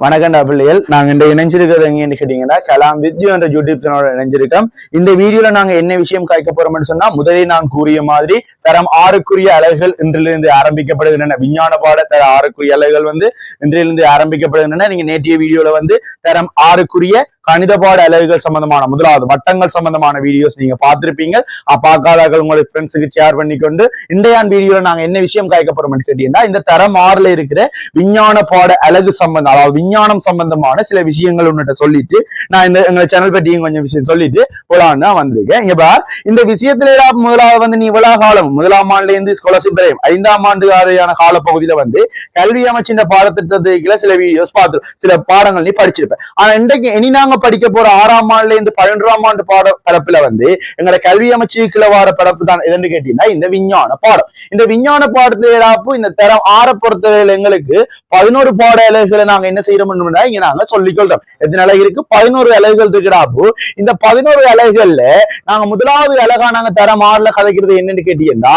வணக்கம்டா பிள்ளைகள் நாங்கள் இந்த இணைஞ்சிருக்கிறது எங்கன்னு கேட்டீங்கன்னா கலாம் வித்யூ என்ற யூடியூப் சேனலோட இணைஞ்சிருக்கோம். இந்த வீடியோல நாங்க என்ன விஷயம் காய்க்க போறோம்னு சொன்னா முதலில் நான் கூறிய மாதிரி தரம் ஆறுக்குரிய அலகுகள் இன்றிலிருந்து ஆரம்பிக்கப்படுகின்றன. விஞ்ஞான பாட தர ஆறுக்குரிய அலகுகள் வந்து இன்றிலிருந்து ஆரம்பிக்கப்படுகின்றன. நீங்க நேற்றைய வீடியோல வந்து தரம் ஆறுக்குரிய கணித பாட அலகுகள் சம்பந்தமான முதலாவது வட்டங்கள் சம்பந்தமான வீடியோஸ் நீங்க பார்த்திருப்பீங்க. அஹ் பார்க்காதவர்கள் உங்களுக்கு ஃப்ரெண்ட்ஸுக்கு ஷேர் பண்ணிக்கொண்டு இன்றையான் வீடியோல நாங்க என்ன விஷயம் காய்க்க போறோம்னு கேட்டீங்கன்னா இந்த தரம் ஆறுல இருக்கிற விஞ்ஞான பாட அழகு சம்பந்தம் அதாவது விஞ்ஞானம் சம்பந்தமான சில விஷயங்கள் உன்னிட்ட சொல்லிட்டு நான் இந்த எங்க சேனல் பற்றியும் கொஞ்சம் விஷயம் சொல்லிட்டு போலான்னு தான் வந்திருக்கேன். இங்க பார் இந்த விஷயத்துல முதலாவது வந்து நீ இவ்வளவு காலம் முதலாம் ஆண்டுல இருந்து ஸ்காலர்ஷிப் வரையும் ஐந்தாம் ஆண்டு வரையான காலப்பகுதியில வந்து கல்வி அமைச்சின் பாடத்திட்டத்துக்குள்ள சில வீடியோஸ் பார்த்து சில பாடங்கள் நீ படிச்சிருப்ப. ஆனா இன்றைக்கு இனி நாங்க படிக்க போற ஆறாம் ஆண்டுல இருந்து பன்னெண்டாம் ஆண்டு பாட பரப்புல வந்து எங்களோட கல்வி அமைச்சுக்குள்ள வார பரப்பு தான் எதுன்னு கேட்டீங்கன்னா இந்த விஞ்ஞான பாடம். இந்த விஞ்ஞான பாடத்துல இந்த தரம் ஆற பொறுத்தவரையில் எங்களுக்கு பதினோரு பாட இலகுகளை நாங்க என்ன செய்யறோம்னா இங்க நாங்க சொல்லிக்கொள்றோம். எத்தனை அலகு இருக்கு? பதினோரு அலகுகள் இருக்குடாப்பு இந்த பதினோரு அலகுகள்ல நாங்க முதலாவது அழகா நாங்க தர மாடல கதைக்கிறது என்னன்னு கேட்டீங்கன்னா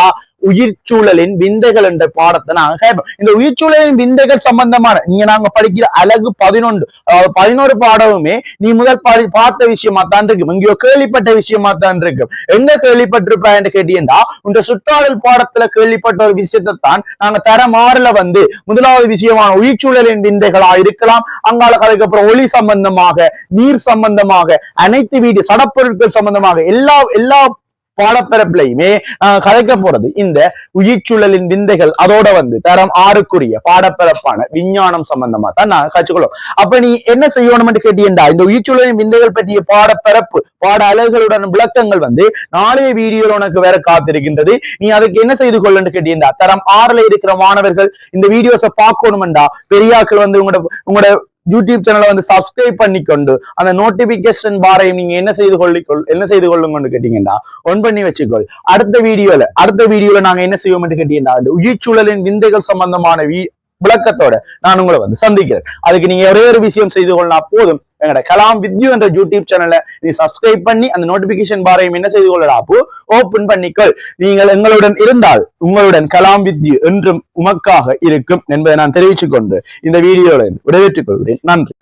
உயிர்ச்சூழலின் விந்தைகள் என்ற பாடத்தை நாங்க கேட்போம். இந்த உயிர்ச்சூழலின் விந்தைகள் சம்பந்தமான இங்க நாங்க படிக்கிற அழகு பதினொன்று அதாவது பதினோரு பாடமுமே நீ முதல் பாடி பார்த்த விஷயமா தான் இருக்கும். இங்கேயோ கேள்விப்பட்ட விஷயமா தான் இருக்கும். எங்க கேள்விப்பட்டிருப்பா என்று கேட்டீங்கன்னா உங்க சுற்றாடல் பாடத்துல கேள்விப்பட்ட ஒரு விஷயத்தை தான் நாங்க தரம் ஆறுல வந்து முதலாவது விஷயமான உயிர்ச்சூழலின் விந்தைகளா இருக்கலாம். அங்கால கதைக்கு அப்புறம் ஒளி சம்பந்தமாக நீர் சம்பந்தமாக அனைத்து வீடு சடப்பொருட்கள் சம்பந்தமாக எல்லா எல்லா பாடப்பரப்புலையுமே கலைக்க போறது. இந்த உயிர்ச்சூழலின் விந்தைகள் அதோட வந்து தரம் ஆறுக்குரிய பாடப்பரப்பான விஞ்ஞானம் சம்பந்தமா தான் நான் கற்றுக்கொள்ளும். அப்ப நீ என்ன செய்யணும்னு கேட்டீங்கடா இந்த உயிர்ச்சூழலின் விந்தைகள் பற்றிய பாடப்பரப்பு பாட அலகுகளுடன் விளக்கங்கள் வந்து நாளைய வீடியோல உனக்கு வேற காத்திருக்கின்றது. நீ அதுக்கு என்ன செய்து கொள்ளுன்னு கேட்டீங்கடா தரம் ஆறுல இருக்கிற மாணவர்கள் இந்த வீடியோஸை பார்க்கணும்டா பெரியாக்கள் வந்து உங்களோட உங்களோட யூடியூப் சேனலை வந்து சப்ஸ்கிரைப் பண்ணிக்கொண்டு அந்த நோட்டிபிகேஷன் பாரையும் நீங்க என்ன செய்து கொள்ளிக்கொள் என்ன செய்து கொள்ளுங்கன்னு கேட்டீங்கன்னா ஒன் பண்ணி வச்சுக்கொள். அடுத்த வீடியோல அடுத்த வீடியோல நாங்க என்ன செய்வோம்னு கேட்டீங்கன்னா உயிர்ச்சூழலின் விந்தைகள் சம்பந்தமான விளக்கத்தோட நான் உங்களை வந்து சந்திக்கிறேன். அதுக்கு நீங்க ஒரே ஒரு விஷயம் செய்து கொள்ளா போதும். எங்களோட கலாம் வித்யூ என்ற யூடியூப் சேனலை நீ சப்ஸ்கிரைப் பண்ணி அந்த நோட்டிபிகேஷன் பாரையும் என்ன செய்து கொள்ளடா அப்போ ஓபன் பண்ணிக்கொள். நீங்கள் எங்களுடன் இருந்தால் உங்களுடன் கலாம் வித்யூ என்றும் உமக்காக இருக்கும் என்பதை நான் தெரிவித்துக் கொண்டு இந்த வீடியோவில் விடைபெற்றுக் கொள்கிறேன். நன்றி.